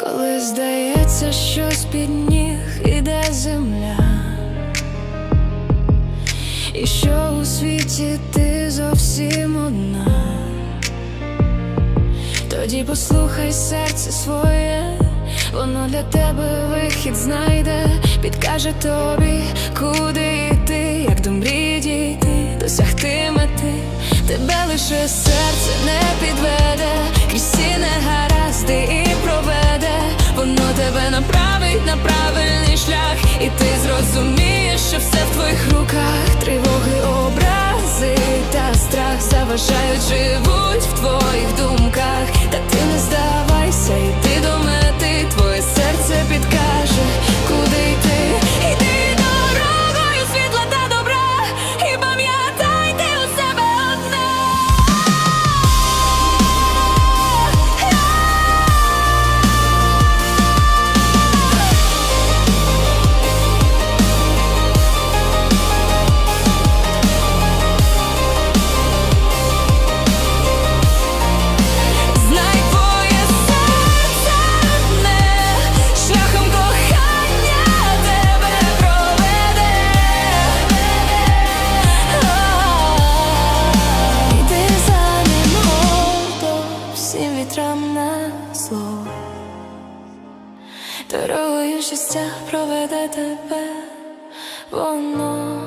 Коли здається, що з-під ніг іде земля, і у світі ти зовсім одна, тоді послухай серце своє, воно для тебе вихід знайде, підкаже тобі, куди йти, як до мрії дійти, досягти мети, тебе лише серце не підведе, крізь всі негаразди і проведе, воно тебе направить на правильний шлях, і ти зрозумієш, що все в твоїх руках, тривоги, образи та страх заважають, живуть всім вітрам на зло. Дорогою щастя проведе тебе, воно